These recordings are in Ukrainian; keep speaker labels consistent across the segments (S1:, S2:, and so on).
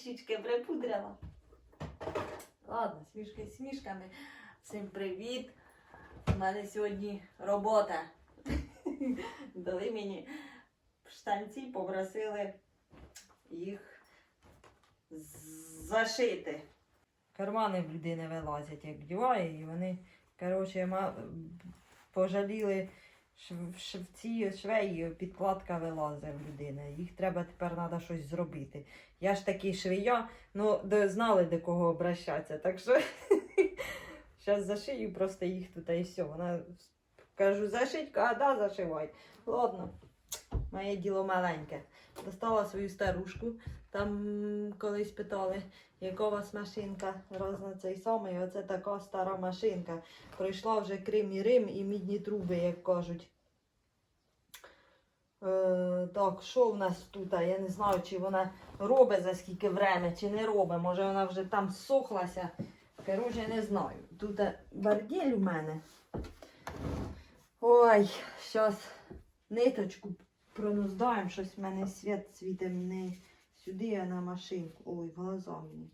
S1: щічки припудрила. Ладно, смішки смішками. Всім привіт. У мене сьогодні робота. Дали мені штанці, попросили їх зашити. Кармани в людини вилазять, як діває, і вони, коротше, пожаліли шв- швці, швеї, підкладка вилазить в людини. Їх треба тепер треба щось зробити. Я ж такий швія, ну знали до кого обращатися. Так що зараз зашию просто їх тут і все. Вона кажу, зашить, а да, зашивай. Ладно, моє діло маленьке. Достала свою старушку. Там колись питали, яка у вас машинка розна цей самий. Оце така стара машинка. Пройшла вже Крим і Рим і мідні труби, як кажуть. Е, так, що в нас тут? Я не знаю, чи вона робить за скільки время, чи не робить. Може вона вже там сохлася. Коротше, не знаю. Тут барділь у мене. Ой, зараз ниточку пронуздаємо, щось в мене світ світе не сюди, а на машинку. Ой, в глаза мені.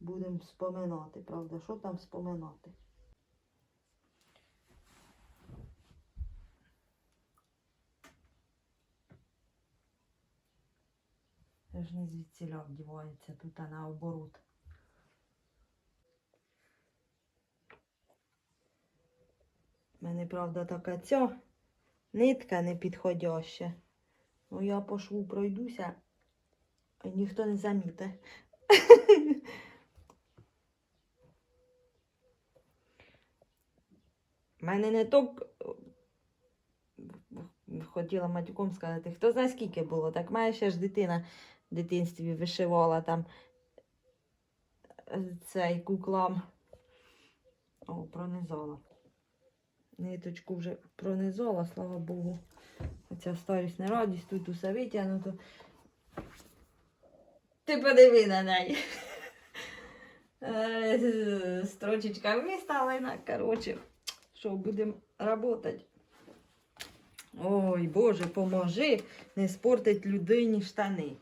S1: Будемо споминати, правда? Що там споминати? Це ж не звідсіля вдівається тут, а наоборот. У мене, правда, така ця нитка не підходяща. Ну, я по шву пройдуся, і ніхто не замітить. У мене не то хотіла матюком сказати, хто знає скільки було, так має ще ж дитина дитинстві вишивала там е, цей куклам. О, пронизала. Ниточку вже пронизала, слава Богу. Оця старість не радість, тут усе витягнуто. Ти подиви на неї. Е, Строчечка виставлена, коротше, що будемо працювати. Ой, Боже, поможи не спортить людині штани.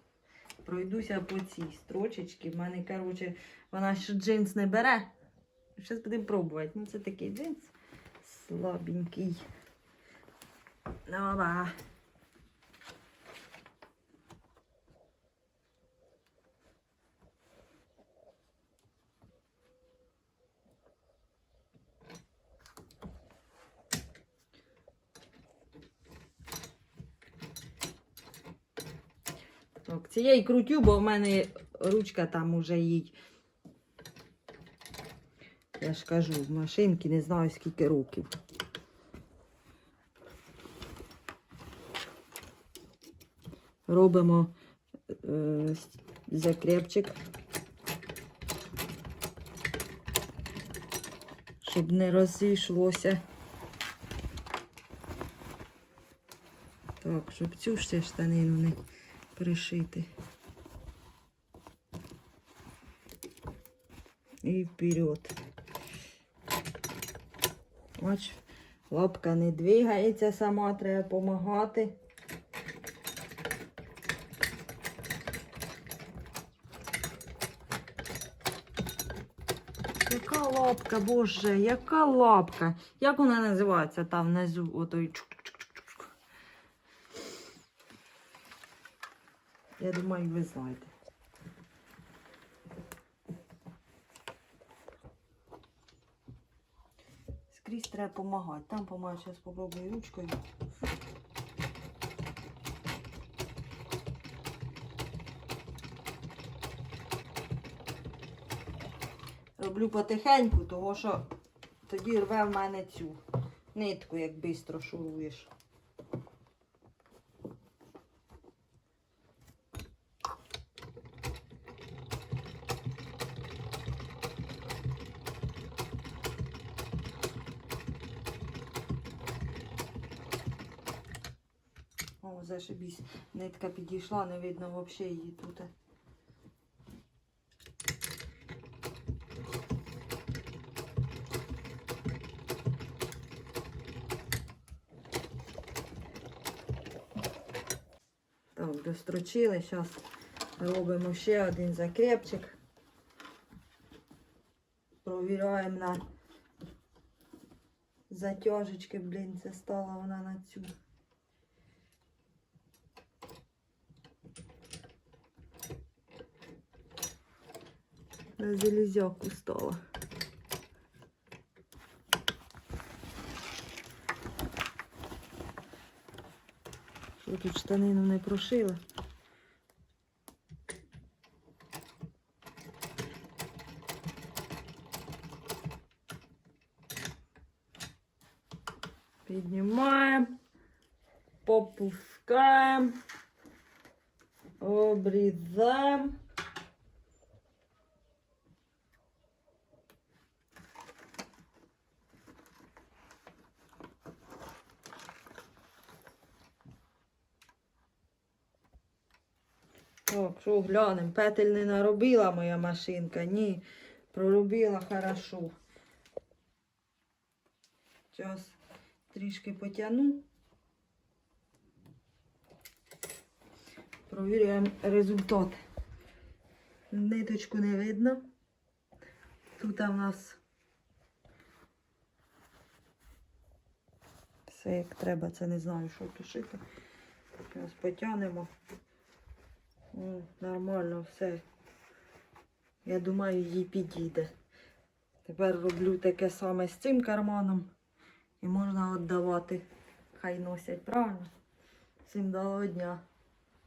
S1: Пройдуся по цій строчечці. В мене, коротше, вона ще джинс не бере. Зараз будемо пробувати. Ну, це такий джинс слабенький. Ова. Так, цієї крутю, бо в мене ручка там уже їй. Я ж кажу, в машинці не знаю скільки років. Робимо е, закрепчик, щоб не розійшлося. Так, щоб цю ще штанину не пришити. І вперед. Бач, лапка не двигається сама, треба допомагати. Яка лапка, боже, яка лапка? Як вона називається там внизу? Отой чук-чук-чук-чук. Я думаю, ви знаєте. Скрізь треба допомагати. Там допомагаю, зараз спробую ручкою. Роблю потихеньку, тому що тоді рве в мене цю нитку, як швидко шуруєш. зашибісь. Нитка підійшла, не видно взагалі її тут. Так, дострочили, зараз робимо ще один закрепчик. Провіряємо на затяжечки, блін, це стала вона на цю. На залезяку стала. Що тут штанину не прошила? Піднімаємо, попускаємо, обрізаємо. Так, що глянемо, петель не наробила моя машинка, ні, проробила хорошо. Зараз трішки потягну. Провірюємо результат. Ниточку не видно. Тут у нас все як треба, це не знаю, що тушити. Зараз потягнемо. О, нормально все. Я думаю, їй підійде. Тепер роблю таке саме з цим карманом. І можна віддавати. Хай носять, правильно? Всім доброго дня.